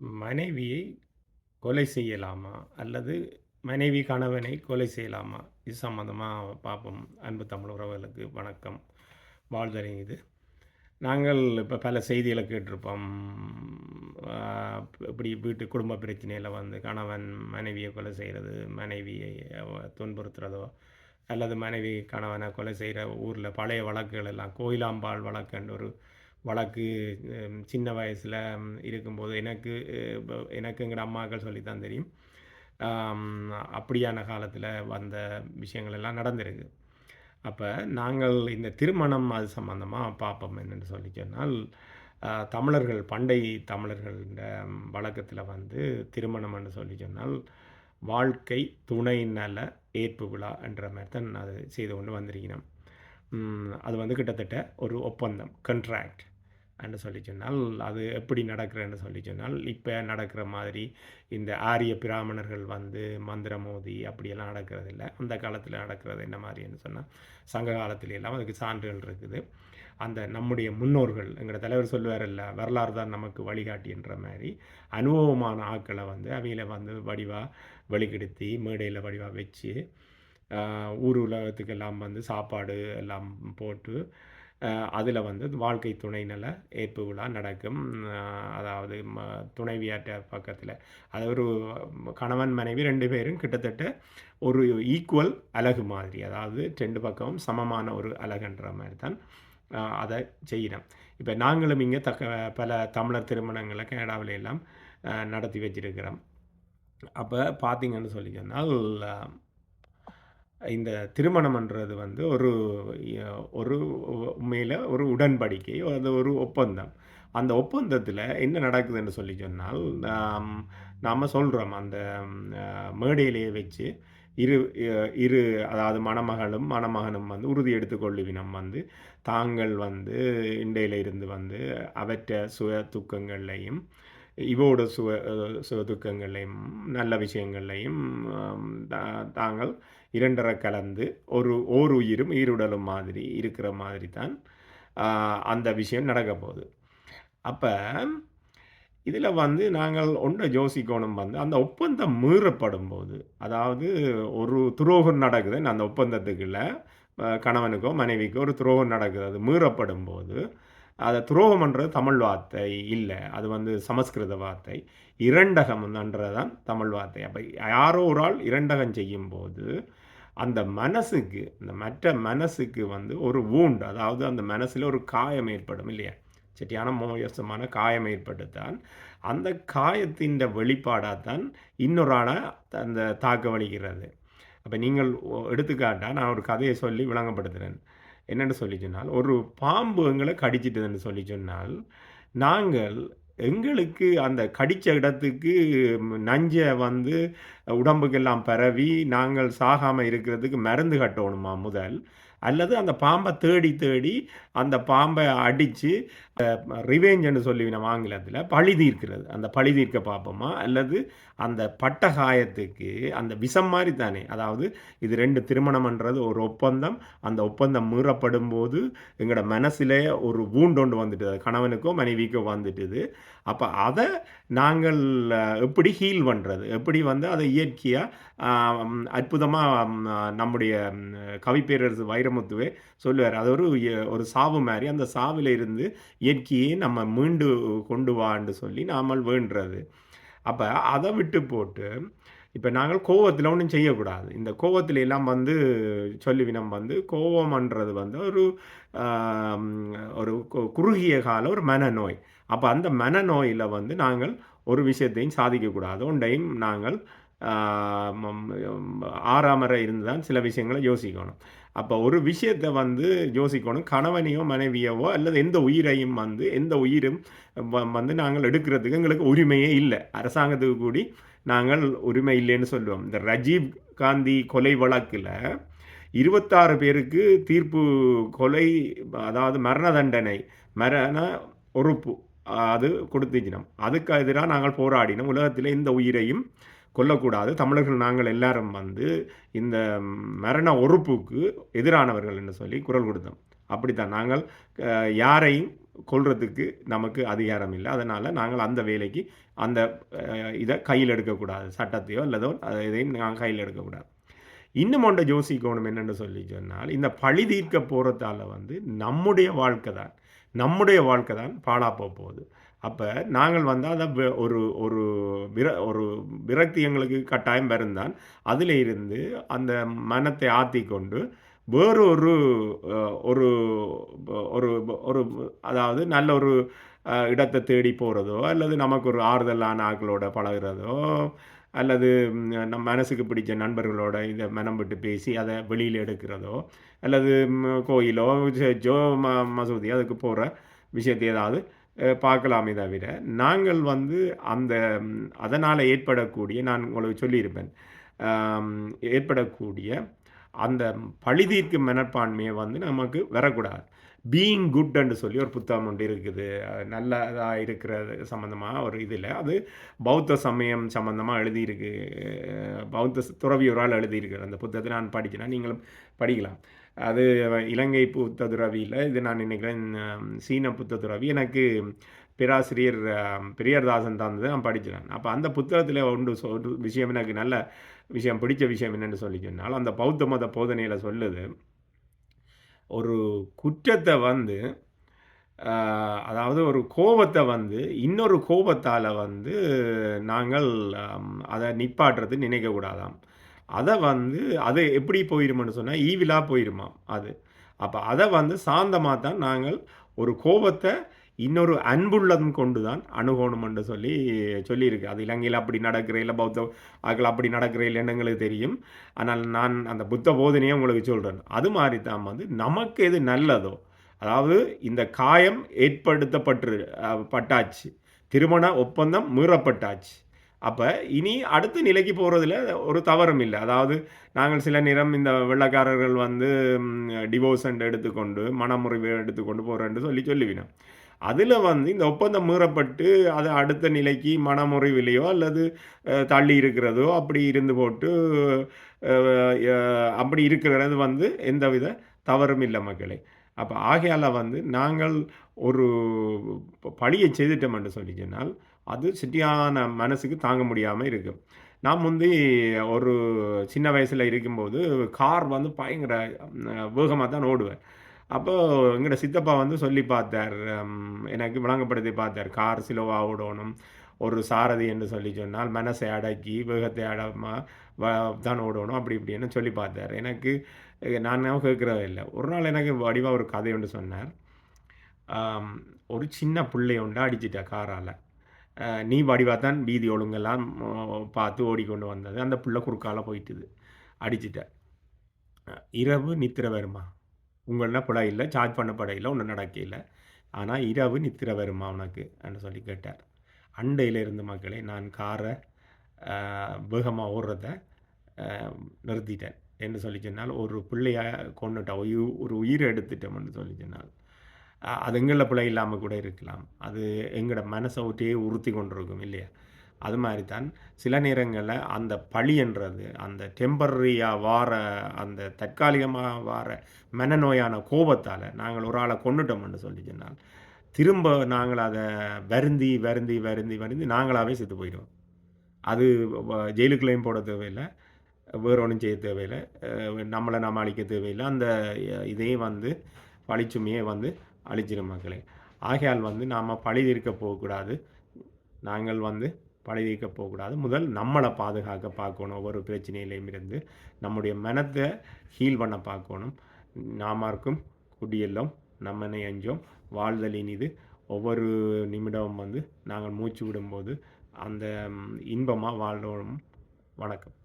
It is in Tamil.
மனைவியை கொலை செய்யலாமா? அல்லது மனைவி கணவனை கொலை செய்யலாமா? இது சம்மந்தமாக பார்ப்போம். அன்பு தமிழ் உறவுகளுக்கு வணக்கம். வாழ்தலை இது. நாங்கள் இப்போ பல செய்திகளை கேட்டிருப்போம். இப்படி வீட்டு குடும்ப பிரச்சனையில் வந்து கணவன் மனைவியை கொலை செய்கிறது மனைவியை துன்புறுத்துறதோ, அல்லது மனைவி கணவனை கொலை செய்கிற ஊரில் பழைய வழக்குகள் எல்லாம் கோயிலாம்பாள் வழக்குன்னு ஒரு வழக்கு சின்ன வயசில் இருக்கும்போது எனக்கு எனக்கு எங்கட அம்மாக்கள் சொல்லித்தான் தெரியும். அப்படியான காலத்தில் வந்த விஷயங்கள் எல்லாம் நடந்திருக்கு. அப்போ நாங்கள் இந்த திருமணம் அது சம்மந்தமாக பார்ப்போம் என்னென்னு சொல்லி சொன்னால், தமிழர்கள் பண்டை தமிழர்கள்ட வழக்கத்தில் வந்து திருமணம்னு சொல்லி சொன்னால், வாழ்க்கை துணை நல ஏற்பு விழா என்ற மாதிரி தான் அது செய்து கொண்டு வந்திருக்கிறோம். அது வந்து கிட்டத்தட்ட ஒரு ஒப்பந்தம் கண்ட்ராக்ட் என்று சொல்லி சொன்னால், அது எப்படி நடக்கிறன்னு சொல்லி சொன்னால், இப்போ நடக்கிற மாதிரி இந்த ஆரிய பிராமணர்கள் வந்து மந்திரம் மோதி அப்படியெல்லாம் நடக்கிறதில்ல. அந்த காலத்தில் நடக்கிறது என்ன மாதிரின்னு சொன்னால் சங்க காலத்தில எல்லாம் அதுக்கு சான்றுகள் இருக்குது. அந்த நம்முடைய முன்னோர்கள் எங்களோட தலைவர் சொல்லுவாருல்ல, "வரலாறு தான் நமக்கு வழிகாட்டின்ற" மாதிரி அனுபவமான ஆக்களை வந்து அவையில் வந்து வடிவாக வெளிக்கெடுத்தி மேடையில் வடிவாக வச்சு, ஊர் உலகத்துக்கெல்லாம் வந்து சாப்பாடு எல்லாம் போட்டு, அதில் வந்து வாழ்க்கை துணை நல ஏற்பு விழா நடக்கும். அதாவது ம பக்கத்தில் அது ஒரு கணவன், மனைவி ரெண்டு பேரும் கிட்டத்தட்ட ஒரு ஈக்குவல் அலகு மாதிரி. அதாவது ரெண்டு பக்கமும் சமமான ஒரு அலகுன்ற மாதிரி தான் அதை செய்கிறோம் இப்போ நாங்களும் இங்கே தக்க பல தமிழர் திருமணங்களை கனடாவில எல்லாம் நடத்தி வச்சிருக்கிறோம். அப்போ பார்த்தீங்கன்னு சொல்லி சொன்னால், இந்த திருமணம்ன்றது வந்து ஒரு ஒரு உண்மையில் ஒரு உடன்படிக்கை, அது ஒரு ஒப்பந்தம். அந்த ஒப்பந்தத்தில் என்ன நடக்குதுன்னு சொல்லி சொன்னால், நாம் சொல்கிறோம் அந்த மேடையிலேயே வச்சு இரு இரு அதாவது மணமகளும், மணமகனும் வந்து உறுதி எடுத்துக்கொள்ளுவினம் வந்து, தாங்கள் வந்து இண்டையில இருந்து வந்து அவற்ற சுய துக்கங்கள்லையும் இவோட சுவ சுவதுக்கங்களையும் நல்ல விஷயங்களையும் தா தாங்கள் இரண்டரை கலந்து ஒரு ஓர் உயிரும் ஈருடலும் மாதிரி இருக்கிற மாதிரி தான் அந்த விஷயம் நடக்க போகுது அப்போ இதில் வந்து நாங்கள் ஒன்றை யோசிக்கோணும் வந்து, அந்த ஒப்பந்தம் மீறப்படும்போது, அதாவது ஒரு துரோகம் நடக்குது அந்த ஒப்பந்தத்துக்குள்ள, கணவனுக்கோ, மனைவிக்கோ ஒரு துரோகம் நடக்குது. அது மீறப்படும்போது, அதை துரோகம்ன்றது தமிழ் வார்த்தை இல்லை அது வந்து சமஸ்கிருத வார்த்தை. இரண்டகம்ன்றது தான் தமிழ் வார்த்தை. அப்போ யாரோ ஒரு ஆள் இரண்டகம் செய்யும்போது, அந்த மனசுக்கு அந்த மற்ற மனசுக்கு வந்து ஒரு வூண்ட் அதாவது அந்த மனசில் ஒரு காயம் ஏற்படும் இல்லையா? சரியான மோயசமான காயம் ஏற்பட்டுத்தான், அந்த காயத்தின் வெளிப்பாடாக தான் இன்னொரு ஆளை அந்த தாக்கவளிக்கிறது. அப்போ நீங்கள் எடுத்துக்காட்டால் நான் ஒரு கதையை சொல்லி விளங்கப்படுத்துகிறேன் என்னென்னு சொல்லி சொன்னால், ஒரு பாம்பு எங்களை கடிச்சிட்டதுன்னு சொல்லி சொன்னால், நாங்கள் எங்களுக்கு அந்த கடித்த இடத்துக்கு நஞ்சை வந்து உடம்புக்கெல்லாம் பரவி, நாங்கள் சாகாமல் இருக்கிறதுக்கு மருந்து கட்டணுமா முதல்? அல்லது அந்த பாம்பை தேடி தேடி அந்த பாம்பை அடிச்சு அ ரிவெஞ்ச்ன்னு சொல்லுவினம் ஆங்கிலத்தில. பழி தீர்க்கிறது. அந்த பழி தீர்க்க பார்ப்போமா? அல்லது அந்த பட்ட காயத்துக்கு அந்த விஷம் மாதிரி தானே. அதாவது இது ரெண்டு திருமணம்ன்றது ஒரு ஒப்பந்தம். அந்த ஒப்பந்தம் மீறப்படும்போது, எங்களோட மனசிலே ஒரு ஊண்டொண்டு ஒன்று வந்துட்டுது. கணவனுக்கோ, மனைவிக்கோ வந்துட்டுது. அப்போ அதை நாங்கள் எப்படி ஹீல் பண்ணுறது எப்படி வந்து அதை இயற்கையாக அற்புதமாக நம்முடைய கவிப்பேரரசு வைரமுத்துவே சொல்லுவார் அது ஒரு ஒரு சாவு மாதிரி அந்த சாவில் இருந்து இயற்கையை நம்ம மீண்டு கொண்டு வான்னு சொல்லி நாமல் வேண்டுறது. அப்போ அதை விட்டு போட்டு, இப்போ நாங்கள் கோவத்தில் ஒன்றும் செய்யக்கூடாது. இந்த கோவத்தில் எல்லாம் வந்து சொல்லுவினம் வந்து, கோவம்ன்றது வந்து ஒரு ஒரு கு குறுகிய கால ஒரு மனநோய். அப்போ அந்த மனநோயில் வந்து நாங்கள் ஒரு விஷயத்தையும் சாதிக்கக்கூடாது. ஒன்றையும் நாங்கள் ஆ ஆறாமற இருந்து தான் சில விஷயங்களை யோசிக்கணும். அப்போ ஒரு விஷயத்த வந்து யோசிக்கணும். கணவனையோ, மனைவியவோ அல்லது எந்த உயிரையும் வந்து எந்த உயிரும் வ வந்து நாங்கள் எடுக்கிறதுக்கு எங்களுக்கு உரிமையே இல்லை அரசாங்கத்துக்கு கூடி நாங்கள் உரிமை இல்லைன்னு சொல்லுவோம். இந்த ரஜீவ் காந்தி கொலை வழக்கில் இருபத்தாறு பேருக்கு தீர்ப்பு கொலை அதாவது மரண தண்டனை, மரண ஒறுப்பு அது கொடுத்துச்சினம். அதுக்கு எதிராக நாங்கள் போராடினோம். உலகத்தில் இந்த உயிரையும் கொல்லக்கூடாது. தமிழர்கள் நாங்கள் எல்லாரும் வந்து இந்த மரண ஒறுப்புக்கு எதிரானவர்கள் என்று சொல்லி குரல் கொடுத்தோம். அப்படித்தான் நாங்கள் யாரையும் கொள்றதுக்கு நமக்கு அதிகாரம் இல்லை அதனால் நாங்கள் அந்த வேலைக்கு அந்த இதை கையில் எடுக்கக்கூடாது சட்டத்தையோ அல்லதோ இதையும் நாங்கள் கையில் எடுக்கக்கூடாது இன்னும் ஒன்றை யோசிக்கணும் என்னென்னு சொல்லி சொன்னால் இந்த பழி தீர்க்க போகிறதால வந்து நம்முடைய வாழ்க்கை தான் நம்முடைய வாழ்க்கை தான் பாழாப்ப போகுது. அப்போ நாங்கள் வந்து அதை ஒரு ஒரு விர ஒரு விரக்தி எங்களுக்கு கட்டாயம் வருந்தான் அதில் இருந்து அந்த மனத்தை ஆற்றி கொண்டு வேறு ஒரு ஒரு ஒரு ஒரு அதாவது நல்ல ஒரு இடத்தை தேடி போகிறதோ அல்லது நமக்கு ஒரு ஆறுதலான ஆக்களோட பழகிறதோ அல்லது நம் மனசுக்கு பிடிச்ச நண்பர்களோட இதை மனம் விட்டு பேசி அதை வெளியில் எடுக்கிறதோ அல்லது கோயிலோ சர்ச்சோ ம மசூதி அதுக்கு போகிற விஷயத்தை ஏதாவது பார்க்கலாமே தவிர நாங்கள் வந்து அந்த அதனால் ஏற்படக்கூடிய நான் உங்களுக்கு சொல்லியிருப்பேன் ஏற்படக்கூடிய அந்த பழிதீர்க்கும் மனப்பான்மையை வந்து நமக்கு வரக்கூடாது. பீயிங் குட்ன்னு சொல்லி ஒரு புத்தகம் ஒன்று இருக்குது. நல்லதாக இருக்கிறது சம்மந்தமாக ஒரு இதில் அது பௌத்த சமயம் சம்மந்தமாக எழுதியிருக்கு. பௌத்த துறவியோரால் எழுதியிருக்கு அந்த புத்தகத்தை நான் படிக்கிறேன். நீங்களும் படிக்கலாம். அது இலங்கை புத்த துறவியில் இது நான் நினைக்கிறேன் சீன புத்த துறவி. எனக்கு பேராசிரியர் பெரியார்தாசன் தந்தது நான் படிக்கிறேன். அப்போ அந்த புத்தகத்தில் ஒன்று ஒரு விஷயம் எனக்கு நல்ல விஷயம் பிடிச்ச விஷயம் என்னென்னு சொல்லி சொன்னால் அந்த பௌத்த மத போதனையில் சொல்லுது ஒரு குற்றத்தை வந்து அதாவது ஒரு கோபத்தை வந்து இன்னொரு கோபத்தால் வந்து நாங்கள் அதை நிப்பாட்டுறது நினைக்கக்கூடாதாம் அதை வந்து அது எப்படி போயிருமான்னு சொன்னால் ஈவிலாக போயிருமாம் அது. அப்போ அதை வந்து சாந்தமாக தான் நாங்கள் ஒரு கோபத்தை இன்னொரு அன்புள்ளதும் கொண்டு தான் அணுகணும்னு சொல்லி சொல்லியிருக்கு. அது இலங்கையில் அப்படி நடக்கிற இல்லை பௌத்த ஆக்கள் அப்படி நடக்கிற இல்லைன்னு எங்களுக்கு தெரியும். ஆனால் நான் அந்த புத்த போதனையை உங்களுக்கு சொல்கிறேன் அது மாதிரி தான் வந்து நமக்கு எது நல்லதோ அதாவது இந்த காயம் ஏற்படுத்தப்பட்டு பட்டாச்சு. திருமண ஒப்பந்தம் மீறப்பட்டாச்சு. அப்போ இனி அடுத்த நிலைக்கு போகிறதுல ஒரு தவறும் இல்லை. அதாவது நாங்கள் சில நேரம் இந்த வெள்ளக்காரர்கள் வந்து டிவோர்ஸ் எடுத்துக்கொண்டு மனமுறிவு எடுத்துக்கொண்டு போகிறேன்னு சொல்லி சொல்லுவினோம். அதில் வந்து இந்த ஒப்பந்தம் மீறப்பட்டு அது அடுத்த நிலைக்கு மனமுறிவிலையோ அல்லது தள்ளி இருக்கிறதோ அப்படி இருந்து போட்டு அப்படி இருக்கிறது வந்து எந்தவித தவறும் இல்லை மக்களே. அப்போ ஆகையால் வந்து நாங்கள் ஒரு பழியை செய்துட்டோம் என்று சொல்லி சொன்னால் அது சிட்டியான மனசுக்கு தாங்க முடியாமல் இருக்கும் நான் முந்தி ஒரு சின்ன வயசில் இருக்கும்போது கார் வந்து பயங்கர வேகமாக தான் ஓடுவேன். அப்போது எங்களோட சித்தப்பா வந்து சொல்லி பார்த்தார் எனக்கு விளங்கப்படுத்தி பார்த்தார் கார் சிலோவாக ஓடணும் ஒரு சாரதி என்று சொல்லி சொன்னால் மனசை அடக்கி வேகத்தை அடமாக தான் ஓடணும் அப்படி இப்படின்னு சொல்லி பார்த்தார். எனக்கு நான் கேட்குறதே இல்லை. ஒரு நாள் எனக்கு வடிவாக ஒரு கதை ஒன்று சொன்னார். ஒரு சின்ன பிள்ளைய உண்டு அடிச்சிட்டா காரால். நீ வடிவாக தான் வீதி ஒழுங்கெல்லாம் பார்த்து ஓடிக்கொண்டு வந்தது. அந்த பிள்ளை குறுக்கால போயிட்டுது. அடிச்சிட்ட. இரவு நித்திர வருமா? உங்களெலாம் பட இல்லை சார்ஜ் பண்ண இல்லை ஒன்றும் நடக்கையில் ஆனால் இரவு நித்திர வருமா உனக்கு? என்று சொல்லி கேட்டார். அண்டையில் இருந்த நான் காரை வேகமாக ஓடுறத நிறுத்திட்டேன் என்று சொல்லி சொன்னால் ஒரு பிள்ளையாக கொண்டுட்டோம் ஒரு உயிரை எடுத்துட்டோம்னு சொல்லி சொன்னால் அது எங்களில் பிள்ளை இல்லாமல் கூட இருக்கலாம். அது எங்களோட மனசை ஒட்டியே உறுத்தி கொண்டிருக்கும் இல்லையா? அது மாதிரி தான் சில நேரங்களில் அந்த பழின்றது அந்த டெம்பரரியாக வார அந்த தற்காலிகமாக வார மனநோயான கோபத்தால் நாங்கள் ஒரு ஆளை கொண்டுட்டோம்னு சொல்லி சொன்னால் திரும்ப நாங்கள் அதை வருந்தி வருந்தி வருந்தி வருந்தி நாங்களாகவே செத்து போயிடுவோம். அது ஜெயிலுக்குள்ளேயும் போட தேவையில்லை வேறு ஒன்றும் செய்ய தேவையில்லை நம்மளை நம்ம அழிக்க தேவையில்லை அந்த இதையும் வந்து பழிச்சுமையே வந்து அழிச்சிடும் மக்களே. ஆகையால் வந்து நாம் பழி இருக்க போகக்கூடாது. நாங்கள் வந்து பழகிக்க போகக்கூடாது. முதல் நம்மளை பாதுகாக்க பார்க்கணும். ஒவ்வொரு பிரச்சனையிலையும் இருந்து நம்முடைய மனத்தை ஹீல் பண்ண பார்க்கணும். நாமார்க்கும் குடியெல்லாம் நம்மனை அஞ்சோம் வாழ்தலின் இது ஒவ்வொரு நிமிடமும் வந்து நாங்கள் மூச்சு விடும்போது அந்த இன்பமாக வாழணும் வணக்கம்.